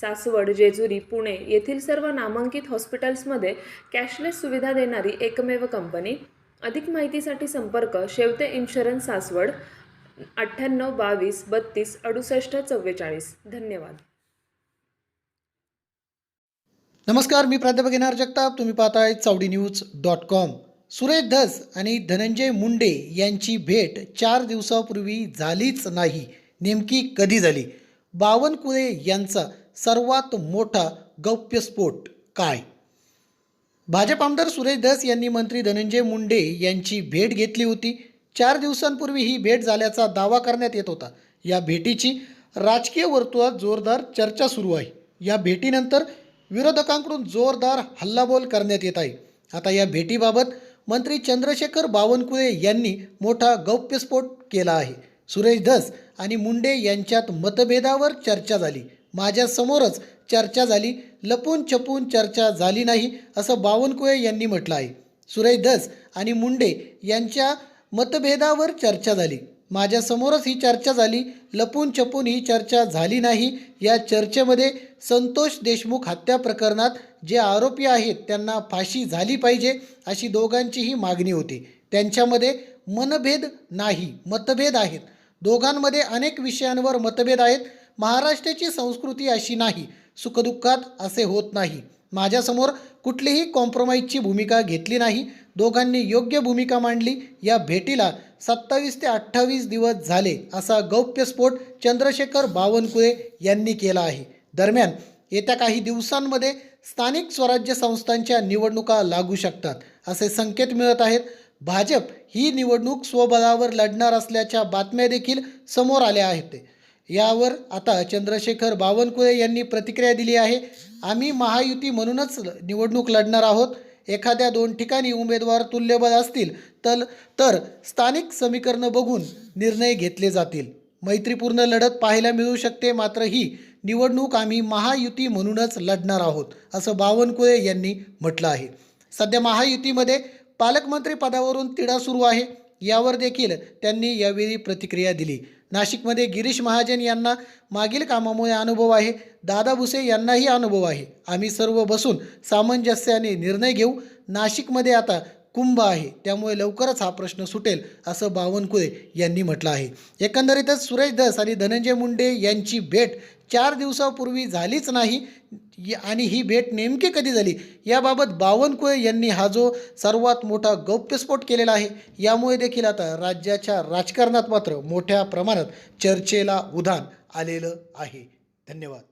सासवड जेजुरी पुणे येथील सर्व नामांकित हॉस्पिटल्समध्ये कॅशलेस सुविधा देणारी एकमेव कंपनी. अधिक माहितीसाठी संपर्क शेवते इन्शुरन्स सासवड अठ्ठ्याण्णव बावीस बत्तीस अडुसष्ट चव्वेचाळीस. धन्यवाद. नमस्कार मी प्राध्यापक येणार जगताप. तुम्ही पाहताय Chavadi news dot com. Suresh Dhas आणि धनंजय मुंडे यांची भेट चार दिवसापूर्वी झालीच नाही. नेमकी कधी झाली? बावनकुळे यांचा सर्वात मोठा गौप्यस्फोट काय? भाजप आमदार सुरेश धस यांनी मंत्री धनंजय मुंडे यांची भेट घेतली होती. चार दिवसांपूर्वी ही भेट झाल्याचा दावा करण्यात येत होता. या भेटीची राजकीय वर्तुळात जोरदार चर्चा सुरू आहे. या भेटीनंतर विरोधकांकडून जोरदार हल्लाबोल करण्यात येत आहे. आता या भेटीबाबत मंत्री चंद्रशेखर बावनकुळे यांनी मोठा गौप्यस्फोट केला आहे. सुरेश धस आणि मुंडे यांच्यात मतभेदावर चर्चा झाली. माझ्यासमोरच चर्चा झाली. लपून छपून चर्चा झाली नाही असं बावनकुळे यांनी म्हटलं आहे. सुरेश धस आणि मुंडे यांच्या मतभेदावर चर्चा झाली. माझ्यासमोरच ही चर्चा झाली लपून छपून ही चर्चा झाली नाही. या चर्चेमध्ये संतोष देशमुख हत्या प्रकरणात जे आरोपी आहेत त्यांना फाशी झाली पाहिजे अशी दोघांचीही मागणी होती. त्यांच्यामध्ये मनभेद नाही मतभेद आहेत. दोघांमध्ये अनेक विषयांवर मतभेद आहेत. महाराष्ट्राची संस्कृती अशी नाही सुखदुःखात असे होत नाही. माझ्यासमोर कुठलीही कॉम्प्रोमाइजची भूमिका घेतली नाही. दोघांनी योग्य भूमिका मांडली. या भेटीला सत्तावीस ते अठ्ठावीस दिवस झाले असा गौप्यस्फोट चंद्रशेखर बावनकुळे यांनी केला आहे. दरम्यान येत्या काही दिवसांमध्ये स्थानिक स्वराज्य संस्थांच्या निवडणुका लागू शकतात असे संकेत मिळत आहेत. भाजप ही निवडणूक स्वबळावर लढणार असल्याच्या बातम्या देखील समोर आल्या आहेत. यावर आता चंद्रशेखर बावनकुळे यांनी प्रतिक्रिया दिली आहे. आम्ही महायुती म्हणूनच निवडणूक लढणार आहोत. एखाद्या दोन ठिकाणी उमेदवार तुल्यबळ असतील तर तर स्थानिक समीकरणं बघून निर्णय घेतले जातील. मैत्रीपूर्ण लढत पाहायला मिळू शकते मात्र ही निवडणूक आम्ही महायुती म्हणूनच लढणार आहोत असं बावनकुळे यांनी म्हटलं आहे. सध्या महायुतीमध्ये पालकमंत्री पदावरून तिढा सुरू आहे. यावर देखील त्यांनी यावेळी प्रतिक्रिया दिली. नाशिकमध्ये गिरीश महाजन यांना मागील कामामुळे अनुभव आहे. दादा भुसे यांनाही अनुभव आहे. आम्ही सर्व बसून सामंजस्याने निर्णय घेऊ. नाशिकमध्ये आता कुंभ आहे. त्यामुळे लवकरच हा प्रश्न सुटेल असं बावनकुळे यांनी म्हटलं आहे. एकंदरीतच सुरेश दस आणि धनंजय मुंडे यांची भेट चार दिवसापूर्वी झालीच नाही. आणि ही भेट नेमकी कधी झाली? याबाबत बावनकुळे यांनी हा जो सर्वात मोठा गौप्यस्फोट केलेला आहे यामुळे देखील आता राज्याच्या राजकारणात मात्र मोठ्या प्रमाणात चर्चेला उधाण आलेलं आहे. धन्यवाद.